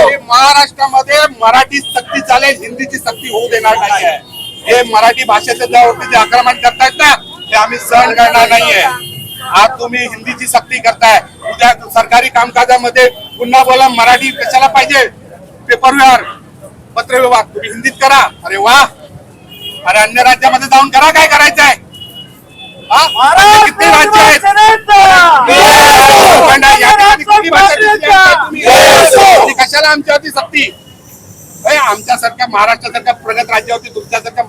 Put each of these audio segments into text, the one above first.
हे महाराष्ट्रामध्ये मराठी सक्ती चालेल हिंदीची सक्ती होऊ देणार नाही आहे हे मराठी भाषेचं ज्यावरती जे आक्रमण करतायत ना ते आम्ही सहन करणार नाहीये. आज तुम्ही हिंदीची सक्ती करताय. उद्या सरकारी कामकाजामध्ये पुन्हा बोला मराठी कशाला पाहिजे? पेपर व्यवहार पत्र व्यवहार तुम्ही हिंदीत करा. अरे वा! अरे अन्य राज्यामध्ये जाऊन करा काय करायचं आहे हा? अन्य किती राज्य आहेत? कशाला आमच्यावरती सक्ती? आमच्यासारख्या महाराष्ट्रासारख्या प्रगत राज्यावरती तुमच्यासारख्या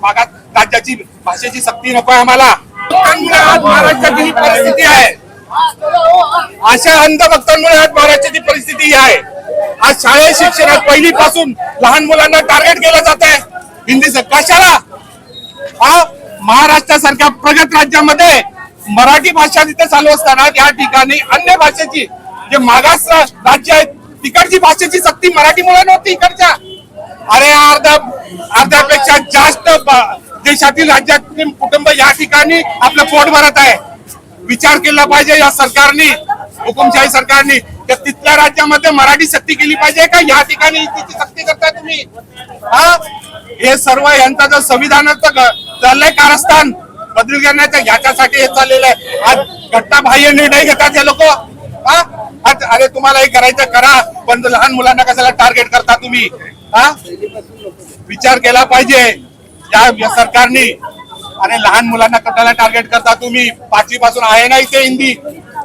राज्याची भाषेची सक्ती नको आम्हाला. महाराष्ट्राची ही परिस्थिती आहे. अशा अंधभक्तांमुळे आज महाराष्ट्राची परिस्थिती ही आहे आज शाळेत शिक्षणात पहिली पासून लहान मुलांना टार्गेट केलं जात आहे. हिंदी कशाला? हा? महाराष्ट्रासारख्या प्रगत राज्यामध्ये मराठी भाषा तिथे चालू असताना त्या ठिकाणी अन्य भाषेची जे मागास राज्य आहेत तिकडची भाषेची सक्ती मराठी मुळे नव्हती इकडच्या. अरे अर्धा अर्ध्यापेक्षा जास्त देशातील राज्यातील कुटुंब या ठिकाणी आपलं पोट भरत आहे. विचार केला पाहिजे या सरकारने हुकुमशाही सरकारने. तर तिथल्या राज्यामध्ये मराठी सक्ती केली पाहिजे का? या ठिकाणी तिची सक्ती करताय तुम्ही. हा? हे सर्व यांचा जर संविधानाचं ग- चाललंय कारस्थान बदल याच्यासाठी हे चाललेलं आहे. आज घटनाबाह्य निर्णय घेतात हे लोक. आज अरे तुम्हाला हे करायचं करा पण लहान मुलांना कशाला टार्गेट करता तुम्ही? हा? विचार केला पाहिजे. या या सरकारने. अरे लहान मुलांना कशाला टार्गेट करता तुम्ही? पाचवी पासून आहे ना इथे हिंदी.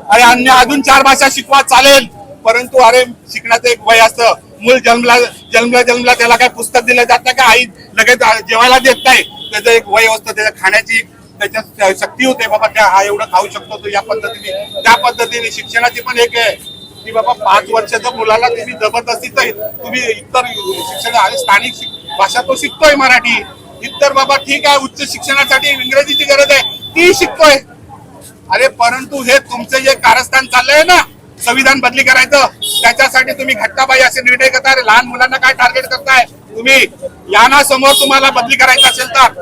अरे अन्य अजून चार भाषा शिकवा चालेल. परंतु अरे शिकण्याचं एक वय असतं. मूल जन्मला जन्मला जन्मला त्याला काय पुस्तक दिलं जात नाही का? आई लगेच जेवायला देत नाही. त्याचं एक वय असतं त्याच्या खाण्याची त्याच्यात शक्ती होते बाबा त्या हा एवढं खाऊ शकतो तो या पद्धतीने. त्या पद्धतीने शिक्षणाची पण एक आहे की बाबा पाच वर्षाच्या मुलाला तुम्ही जबरदस्ती तर तुम्ही इतर शिक्षण आणि स्थानिक भाषा तो शिकतोय मराठी. इतर बाबा ठीक आहे उच्च शिक्षणासाठी इंग्रजीची गरज आहे ती शिकतोय. अरे परंतु हे तुमचं जे कारस्थान चाललंय ना संविधान बदली करायचं त्याच्यासाठी तुम्ही घट्टाबाई असे निर्णय करताय लहान मुलांना काय टार्गेट करताय? तुम्ही या समोर तुम्हाला बदली करायचं असेल तर.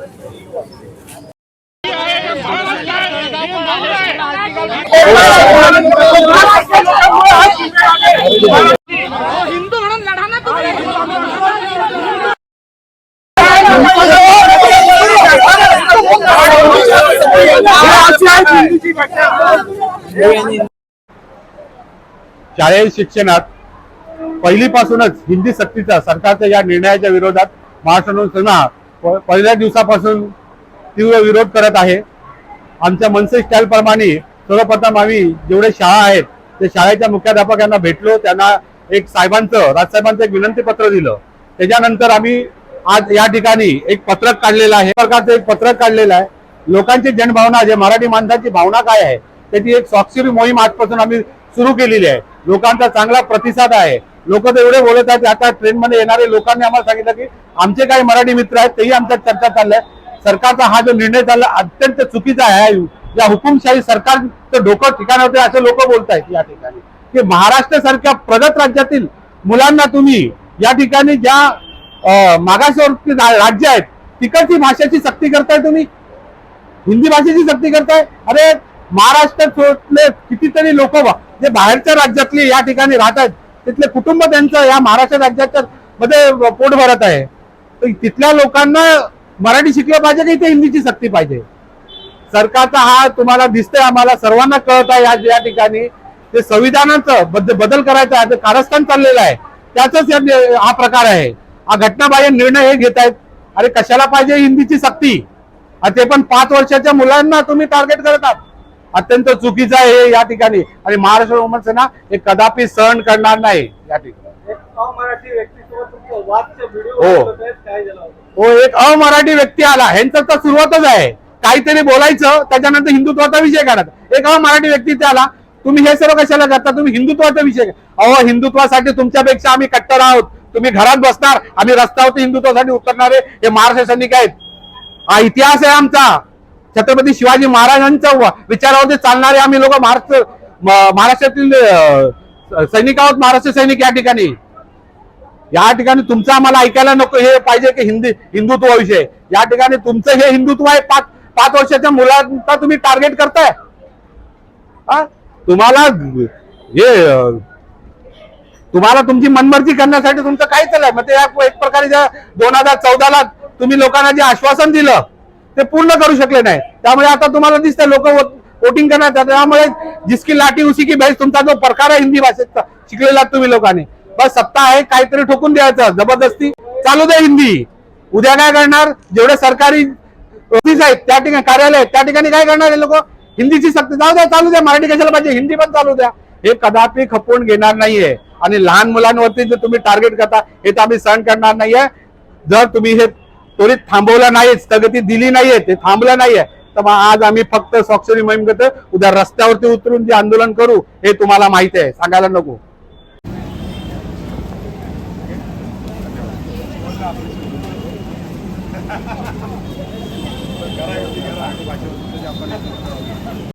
हिंदू म्हणून लढा ना शालेय शिक्षणात पहिलीपासूनच हिंदी सक्तीचा सरकारच्या या निर्णयाच्या विरोधात महाराष्ट्र सेना पहिल्या दिवसापासून तीव्र विरोध करत आहे. आमच्या मनसे स्टाईल प्रमाणे सर्वप्रथम आम्ही जेवढे शाळा आहेत ते शाळेच्या मुख्याध्यापकांना भेटलो त्यांना एक साहेबांचं राजसाहेबांचं एक विनंती पत्र दिलं. त्याच्यानंतर आम्ही आज या ठिकाणी एक पत्रक काढलेलं आहे. प्रकारचं एक पत्रक काढलेलं आहे. लोकांची जनभावना जे मराठी माणसाची भावना काय आहे त्याची एक स्वाक्षरी मोहीम आजपासून आम्ही सुरू केलेली आहे. लोकांचा चांगला प्रतिसाद आहे. लोक तर एवढे बोलत आहेत आता ट्रेन मध्ये येणारे लोकांनी आम्हाला सांगितलं की आमचे काही मराठी मित्र आहेत तेही आमच्यात चर्चा चालल्या. सरकारचा हा जो निर्णय झाला अत्यंत चुकीचा आहे. या हुकुमशाही सरकारचं डोकं ठिकाण होते असे लोक बोलत आहेत या ठिकाणी. की महाराष्ट्र सारख्या प्रगत राज्यातील मुलांना तुम्ही या ठिकाणी ज्या अं, राज्य आहेत तिकडची भाषेची सक्ती करताय तुम्ही? हिंदी भाषेची सक्ती करताय? अरे महाराष्ट्रातले कितीतरी लोक जे बाहेरच्या राज्यातले या ठिकाणी राहत आहेत तिथले कुटुंब त्यांचं या महाराष्ट्र राज्याच्या मध्ये पोट भरत आहे. तर तिथल्या लोकांना मराठी शिकलं पाहिजे की इथे हिंदीची सक्ती पाहिजे? सरकारचा हा तुम्हाला दिसतंय आम्हाला सर्वांना कळत आहे या या ठिकाणी. ते संविधानाचं बद- बदल करायचा आहे ते कारस्थान चाललेलं आहे. त्याचाच हा प्रकार आहे. हा घटनाबाह्य निर्णय हे घेत आहेत. अरे कशाला पाहिजे हिंदीची सक्ती? ते पण पाच वर्षाच्या मुलांना तुम्ही टार्गेट करत आहात. अत्यंत चुकीचं आहे हे या ठिकाणी. आणि महाराष्ट्र वुमन सेना हे कदापि सहन करणार नाही या ठिकाणी. हो. हो एक अमराठी व्यक्ती आला. ह्यांचं तर सुरुवातच आहे. काहीतरी बोलायचं त्याच्यानंतर हिंदुत्वाचा विषय काढायचा. एक अमराठी व्यक्ती ते आला. तुम्ही हे सर्व कशाला करता? तुम्ही हिंदुत्वाचा विषय अहो हिंदुत्वासाठी तुमच्यापेक्षा आम्ही कट्टर आहोत. तुम्ही घरात बसणार. आम्ही रस्त्यावरती हिंदुत्वासाठी उतरणारे हे महाराष्ट्र सैनिक आहेत. हा इतिहास आहे आमचा. छत्रपती शिवाजी महाराजांच्या विचारावरती चालणारे आम्ही लोक महाराष्ट्र महाराष्ट्रातील सैनिक आहोत महाराष्ट्र सैनिक या ठिकाणी. या ठिकाणी तुमचं आम्हाला ऐकायला नको हे पाहिजे की हिंदी हिंदुत्व विषय. या ठिकाणी तुमचं हे हिंदुत्व आहे पाच पाच वर्षाच्या मुलांना तुम्ही टार्गेट करताय. तुम्हाला हे तुम्हाला तुमची मनमर्जी करण्यासाठी तुमचं काय चाललंय? मग ते एक प्रकारे दोन हजार चौदाला तुम्ही लोकांना जे आश्वासन दिलं ते पूर्ण करू शकले नाही. त्यामुळे आता तुम्हाला दिसतंय लोक वोटिंग करणार त्यामुळे जिसकी लाठी उसी की भैंस तुमचा जो प्रकार आहे हिंदी भाषेत शिकलेला तुम्ही लोकांनी. बस सत्ता आहे काहीतरी ठोकून द्यायचं जबरदस्ती. चालू द्या हिंदी. उद्या काय करणार? जेवढे सरकारी ऑफिस आहेत त्या ठिकाणी कार्यालय त्या ठिकाणी काय करणार हे लोक? हिंदीची सक्ती जाऊ द्या चालू द्या मराठी कशाला पाहिजे? हिंदी पण चालू द्या. हे कदापि खपवून घेणार नाहीये. आणि लहान मुलांवरती जर तुम्ही टार्गेट करता हे तर आम्ही सहन करणार नाहीये. जर तुम्ही हे त्वरित थांबवलं नाही स्थगिती दिली नाहीये ते थांबलं नाहीये तर मग आज आम्ही फक्त स्वाक्षरी मोहीम करतो उद्या रस्त्यावरती उतरून जे आंदोलन करू हे तुम्हाला माहिती आहे. सांगायला नको. घरा घरा